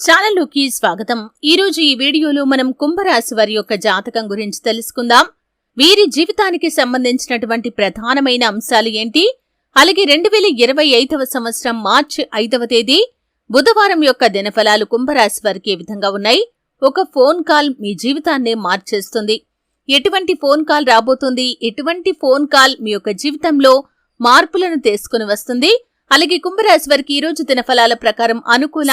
ఛానల్లోకి స్వాగతం. ఈ రోజు ఈ వీడియోలో మనం కుంభరాశి వారి యొక్క జాతకం గురించి తెలుసుకుందాం. వీరి జీవితానికి సంబంధించినటువంటి ప్రధానమైన అంశాలు ఏంటి? అలాగే రెండు వేల ఇరవై ఐదవ సంవత్సరం మార్చి ఐదవ తేదీ బుధవారం యొక్క దినఫలాలు కుంభరాశి వారికి ఏ విధంగా ఉన్నాయి? ఒక ఫోన్ కాల్ మీ జీవితాన్నే మార్చేస్తుంది. ఎటువంటి ఫోన్ కాల్ రాబోతుంది? ఎటువంటి ఫోన్ కాల్ మీ యొక్క జీవితంలో మార్పులను తీసుకుని వస్తుంది? అలాగే కుంభరాశి వారికి ఈ రోజు దినఫలాల ప్రకారం అనుకూల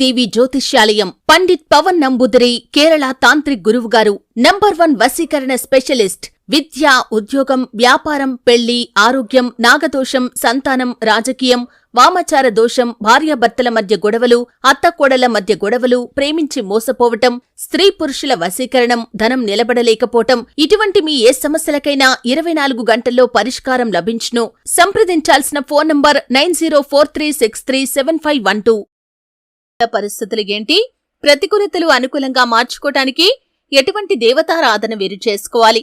దేవి జ్యోతిష్యాలయం పండిత్ పవన్ నంబుదరి కేరళ తాంత్రిక్ గురువు గారు నంబర్ వన్ వశీకరణ స్పెషలిస్ట్ విద్య ఉద్యోగం వ్యాపారం పెళ్ళి ఆరోగ్యం నాగదోషం సంతానం రాజకీయం వామచార దోషం భార్యాభర్తల మధ్య గొడవలు అత్తకోడల మధ్య గొడవలు ప్రేమించి మోసపోవటం స్త్రీ పురుషుల వశీకరణం ధనం నిలబడలేకపోవటం ఇటువంటి మీ ఏ సమస్యలకైనా ఇరవై నాలుగు గంటల్లో పరిష్కారం లభించును. సంప్రదించాల్సిన phone number nine zero four three six three seven five one two. పరిస్థితులు ఏంటి? ప్రతికూలతలు అనుకూలంగా మార్చుకోవటానికి ఎటువంటి దేవతారాధన వీరు చేసుకోవాలి?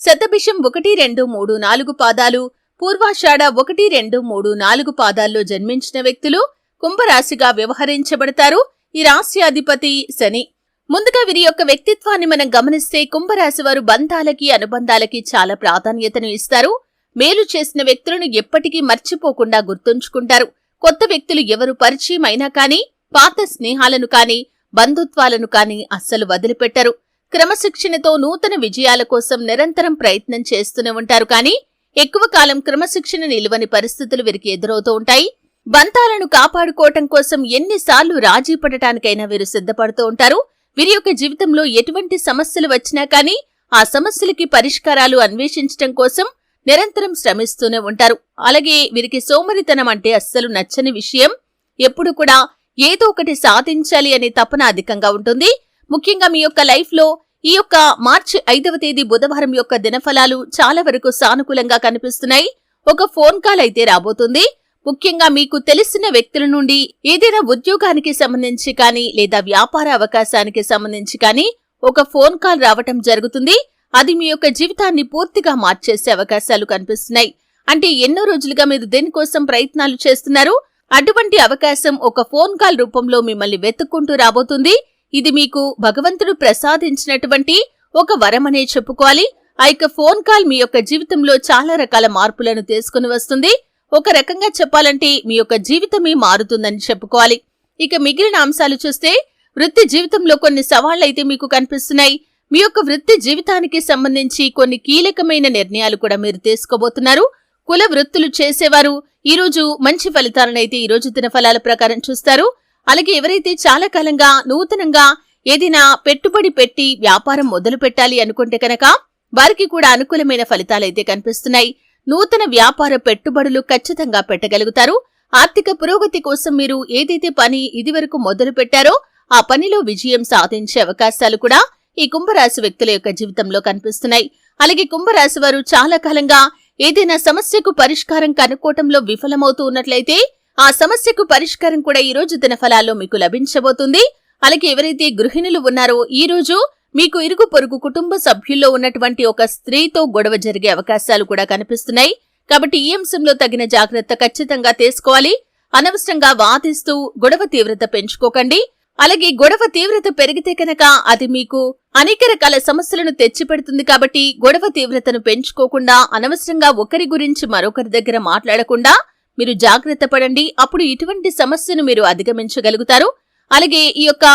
శతభిషం ఒకటి రెండు మూడు నాలుగు పాదాలు పూర్వాషాఢ ఒకటి రెండు మూడు నాలుగు పాదాల్లో జన్మించిన వ్యక్తులు కుంభరాశిగా వ్యవహరించబడతారు. ఈ రాశి అధిపతి శని. ముందుగా వీరి యొక్క వ్యక్తిత్వాన్ని మనం గమనిస్తే కుంభరాశి వారు బంధాలకి అనుబంధాలకి చాలా ప్రాధాన్యతను ఇస్తారు. మేలు చేసిన వ్యక్తులను ఎప్పటికీ మర్చిపోకుండా గుర్తుంచుకుంటారు. కొత్త వ్యక్తులు ఎవరు పరిచయం అయినా కానీ పాత స్నేహాలను కానీ బంధుత్వాలను కానీ అస్సలు వదిలిపెట్టరు. క్రమశిక్షణతో నూతన విజయాల కోసం నిరంతరం ప్రయత్నం చేస్తూనే ఉంటారు. కానీ ఎక్కువ కాలం క్రమశిక్షణ నిలువని పరిస్థితులు వీరికి ఎదురవుతూ ఉంటాయి. బంతాలను కాపాడుకోవటం కోసం ఎన్నిసార్లు రాజీ పడటానికైనా వీరు సిద్ధపడుతూ ఉంటారు. వీరి యొక్క జీవితంలో ఎటువంటి సమస్యలు వచ్చినా కానీ ఆ సమస్యలకి పరిష్కారాలు అన్వేషించటం కోసం నిరంతరం శ్రమిస్తూనే ఉంటారు. అలాగే వీరికి సోమరితనం అంటే అస్సలు నచ్చని విషయం. ఎప్పుడు కూడా ఏదో ఒకటి సాధించాలి అనే తపన అధికంగా ఉంటుంది. ముఖ్యంగా మీ యొక్క లైఫ్లో ఈ యొక్క మార్చి ఐదవ తేదీ బుధవారం యొక్క దినఫలాలు చాలా వరకు సానుకూలంగా కనిపిస్తున్నాయి. ఒక ఫోన్ కాల్ అయితే రాబోతుంది. ముఖ్యంగా మీకు తెలిసిన వ్యక్తుల నుండి ఏదైనా ఉద్యోగానికి సంబంధించి కానీ లేదా వ్యాపార అవకాశానికి సంబంధించి కానీ ఒక ఫోన్ కాల్ రావటం జరుగుతుంది. అది మీ యొక్క జీవితాన్ని పూర్తిగా మార్చేసే అవకాశాలు కనిపిస్తున్నాయి. అంటే ఎన్నో రోజులుగా మీరు దేనికోసం ప్రయత్నాలు చేస్తున్నారు? అటువంటి అవకాశం ఒక ఫోన్ కాల్ రూపంలో మిమ్మల్ని వెతుక్కుంటూ రాబోతుంది. ఇది మీకు భగవంతుడు ప్రసాదించినటువంటి ఒక వరమనే చెప్పుకోవాలి. ఆ యొక్క ఫోన్ కాల్ మీ యొక్క జీవితంలో చాలా రకాల మార్పులను తీసుకుని వస్తుంది. ఒక రకంగా చెప్పాలంటే మీ యొక్క జీవితమే మారుతుందని చెప్పుకోవాలి. ఇక మిగిలిన అంశాలు చూస్తే వృత్తి జీవితంలో కొన్ని సవాళ్ళైతే మీకు కనిపిస్తున్నాయి. మీ యొక్క వృత్తి జీవితానికి సంబంధించి కొన్ని కీలకమైన నిర్ణయాలు కూడా మీరు తీసుకోబోతున్నారు. కుల వృత్తులు చేసేవారు. ఈ రోజు మంచి ఫలితాలనైతే ఈ రోజు దినఫలాల ప్రకారం చూస్తారు. అలాగే ఎవరైతే చాలా కాలంగా నూతనంగా ఏదైనా పెట్టుబడి పెట్టి వ్యాపారం మొదలు పెట్టాలి అనుకుంటే కనుక వారికి కూడా అనుకూలమైన ఫలితాలైతే కనిపిస్తున్నాయి. నూతన వ్యాపార పెట్టుబడులు ఖచ్చితంగా పెట్టగలుగుతారు. ఆర్థిక పురోగతి కోసం మీరు ఏదైతే పని ఇదివరకు మొదలు పెట్టారో ఆ పనిలో విజయం సాధించే అవకాశాలు కూడా ఈ కుంభరాశి వ్యక్తుల యొక్క జీవితంలో కనిపిస్తున్నాయి. అలాగే కుంభరాశి వారు చాలా కాలంగా ఏదైనా సమస్యకు పరిష్కారం కనుక్కోవటంలో విఫలమవుతూ ఉన్నట్లయితే ఆ సమస్యకు పరిష్కారం కూడా ఈ రోజు దినఫలాల్లో మీకు లభించబోతుంది. అలాగే ఎవరైతే గృహిణులు ఉన్నారో ఈ రోజు మీకు ఇరుగు పొరుగు కుటుంబ సభ్యుల్లో ఉన్నటువంటి ఒక స్త్రీతో గొడవ జరిగే అవకాశాలు కూడా కనిపిస్తున్నాయి. కాబట్టి ఈ అంశంలో తగిన జాగ్రత్త ఖచ్చితంగా తీసుకోవాలి. అనవసరంగా వాదిస్తూ గొడవ తీవ్రత పెంచుకోకండి. అలాగే గొడవ తీవ్రత పెరిగితే కనుక అది మీకు అనేక రకాల సమస్యలను తెచ్చిపెడుతుంది కాబట్టి గొడవ తీవ్రతను పెంచుకోకుండా అనవసరంగా ఒకరి గురించి మరొకరి దగ్గర మాట్లాడకుండా మీరు జాగ్రత్త పడండి. అప్పుడు ఇటువంటి సమస్యను మీరు అధిగమించగలుగుతారు. అలాగే ఈ యొక్క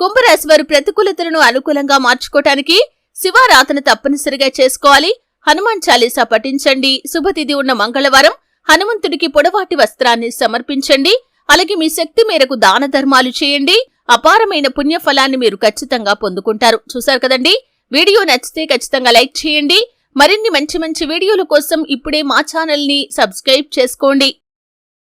కుంభరాశి వారు ప్రతికూలతలను అనుకూలంగా మార్చుకోవటానికి శివారాధన తప్పనిసరిగా చేసుకోవాలి. హనుమాన్ చాలీసా పఠించండి. శుభతిథి ఉన్న మంగళవారం హనుమంతుడికి పొడవాటి వస్త్రాన్ని సమర్పించండి. అలాగే మీ శక్తి మేరకు దాన ధర్మాలు చేయండి. అపారమైన పుణ్యఫలాన్ని మీరు ఖచ్చితంగా పొందుకుంటారు. చూశారు కదండి? వీడియో నచ్చితే ఖచ్చితంగా లైక్ చేయండి. మరిన్ని మంచి మంచి వీడియోల కోసం ఇప్పుడే మా ఛానల్ని సబ్స్క్రైబ్ చేసుకోండి.